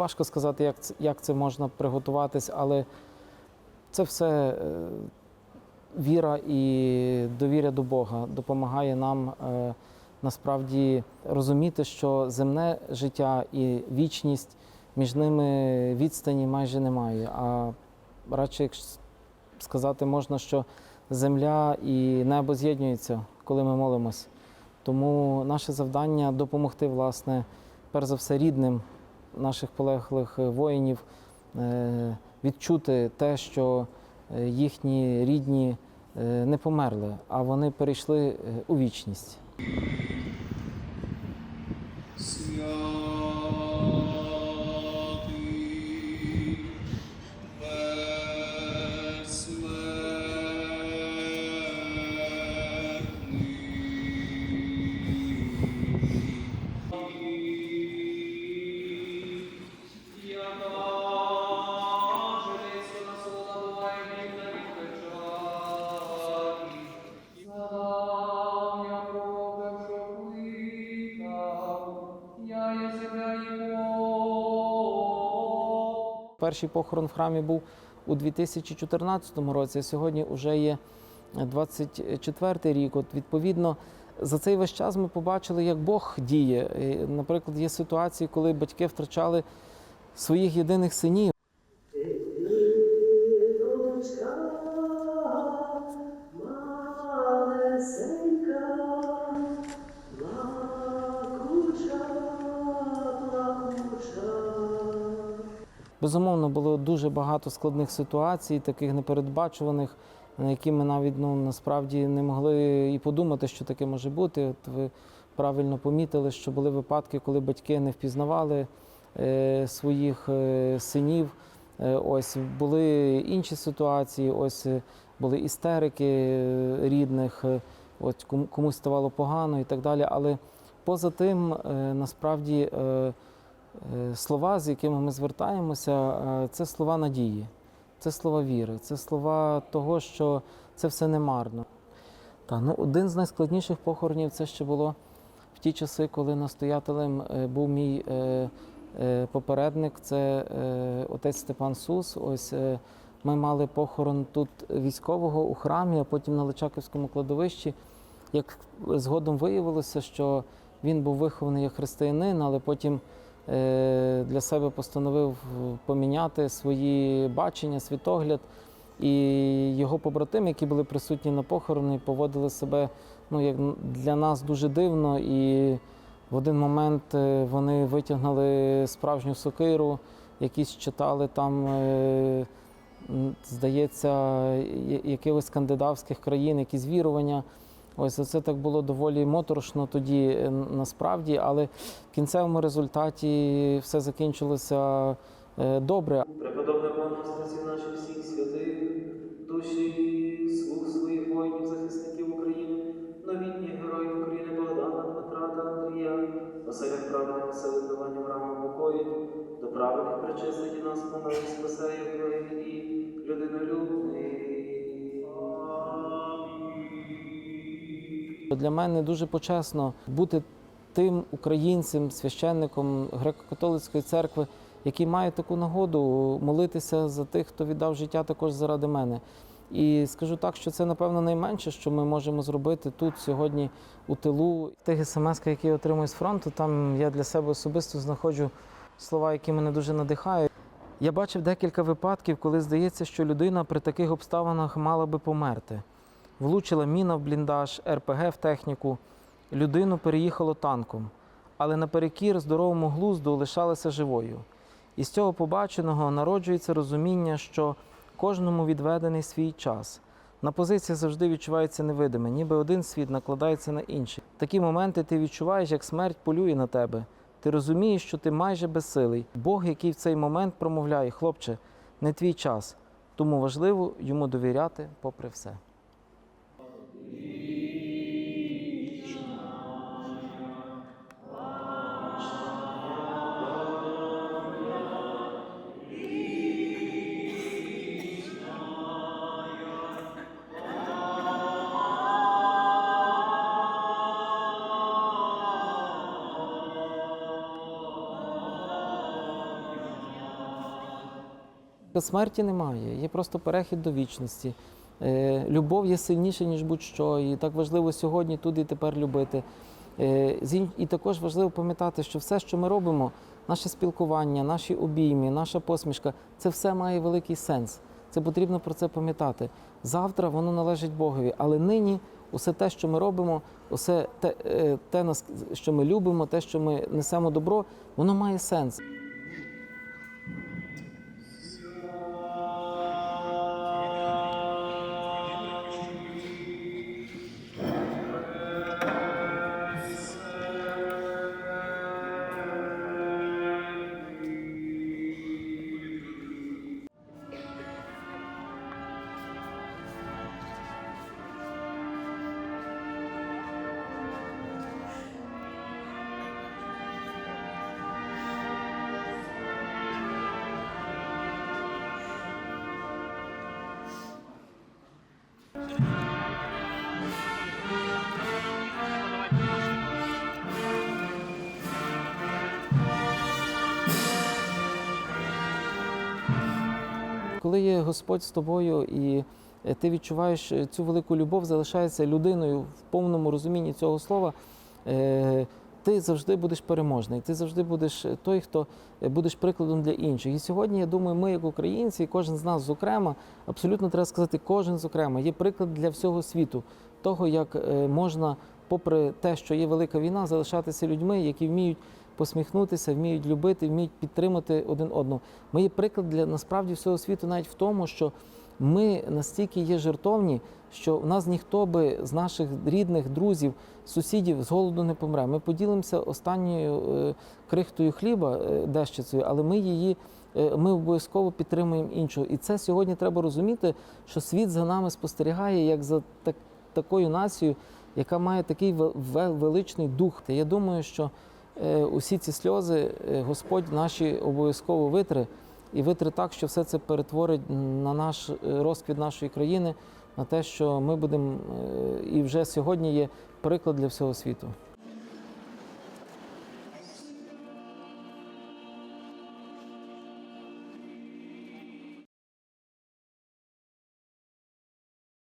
Важко сказати, як це, як це можна приготуватись, але це все е, віра і довіря до Бога допомагає нам е, насправді розуміти, що земне життя і вічність між ними відстані майже немає. А радше, як сказати, можна, що земля і небо з'єднуються, коли ми молимось. Тому наше завдання допомогти, власне, перш за все, рідним наших полеглих воїнів е, відчути те, що е, їхні рідні е, не померли, а вони перейшли е, у вічність. Перший похорон в храмі був у 2014 році, а сьогодні вже є 24 рік. От відповідно, за цей весь час ми побачили, як Бог діє. Наприклад, є ситуації, коли батьки втрачали своїх єдиних синів. Безумовно, було дуже багато складних ситуацій, таких непередбачуваних, на які ми навіть ну, насправді не могли і подумати, що таке може бути. От ви правильно помітили, що були випадки, коли батьки не впізнавали е, своїх е, синів. Е, ось були інші ситуації, ось е, були істерики е, рідних, е, от кому- комусь ставало погано і так далі. Але поза тим, е, насправді. Е, Слова, з якими ми звертаємося, е, це слова надії, це слова віри, це слова того, що це все не марно. Та, ну, один з найскладніших похоронів це ще було в ті часи, коли настоятелем е, був мій е, е, попередник, це е, отець Степан Сус. Ось е, ми мали похорон тут військового у храмі, а потім на Личаківському кладовищі. Як згодом виявилося, що він був вихований як християнин, але потім е, для себе постановив поміняти свої бачення, світогляд. І його побратими, які були присутні на похороні, поводили себе ну, як для нас дуже дивно. І в один момент е, вони витягнули справжню сокиру, якісь читали там, е, здається, якихось скандинавських країн, якісь вірування. Ось це так було доволі моторошно тоді е, насправді, але в кінцевому результаті все закінчилося е, добре. Преподобне Бога спасів наших всіх святих, душі, слуг своїх воїнів, захисників України, новітніх героїв України Богдана, Дмитра та Андрія, оселях праведних оселих давання в рамах покоїть, до праведних причислить і нас помилуй, спасає і людинолюбний. Для мене дуже почесно бути тим українцем, священником греко-католицької церкви, який має таку нагоду молитися за тих, хто віддав життя також заради мене. І скажу так, що це напевно найменше, що ми можемо зробити тут сьогодні у тилу. Тих смс, які я отримую з фронту, там я для себе особисто знаходжу слова, які мене дуже надихають. Я бачив декілька випадків, коли здається, що людина при таких обставинах мала би померти. Влучила міна в бліндаж, РПГ в техніку, людину переїхало танком, але наперекір здоровому глузду лишалася живою. І з цього побаченого народжується розуміння, що кожному відведений свій час. На позиціях завжди відчувається невидиме, ніби один світ накладається на інший. Такі моменти ти відчуваєш, як смерть полює на тебе. Ти розумієш, що ти майже безсилий. Бог, який в цей момент промовляє, хлопче, не твій час, тому важливо йому довіряти попри все. Смерті немає, є просто перехід до вічності. Е, Любов є сильніша, ніж будь-що, і так важливо сьогодні, тут і тепер любити. Е, І також важливо пам'ятати, що все, що ми робимо, наше спілкування, наші обійми, наша посмішка, це все має великий сенс. Це потрібно про це пам'ятати. Завтра воно належить Богові, але нині усе те, що ми робимо, усе те, е, те, що ми любимо, те, що ми несемо добро, воно має сенс. Коли є Господь з тобою і е, ти відчуваєш е, цю велику любов, залишаєшся людиною в повному розумінні цього слова, е, ти завжди будеш переможний. Ти завжди будеш той, хто будеш прикладом для інших. І сьогодні, я думаю, ми, як українці, і кожен з нас зокрема, абсолютно треба сказати, кожен зокрема, є приклад для всього світу, того, як е, можна, попри те, що є велика війна, залишатися людьми, які вміють посміхнутися, вміють любити, вміють підтримати один одного. Ми є приклад для насправді всього світу, навіть в тому, що ми настільки є жертовні, що в нас ніхто би з наших рідних, друзів, сусідів з голоду не помре. Ми поділимося останньою е, крихтою хліба е, дещицею, але ми її. Ми обов'язково підтримуємо іншого. І це сьогодні треба розуміти, що світ за нами спостерігає як за так, такою нацією, яка має такий ве- ве- величний дух. Я думаю, що е, усі ці сльози е, Господь наші обов'язково витре і витре так, що все це перетворить на наш е, розквіт нашої країни, на те, що ми будемо і вже сьогодні є приклад для всього світу.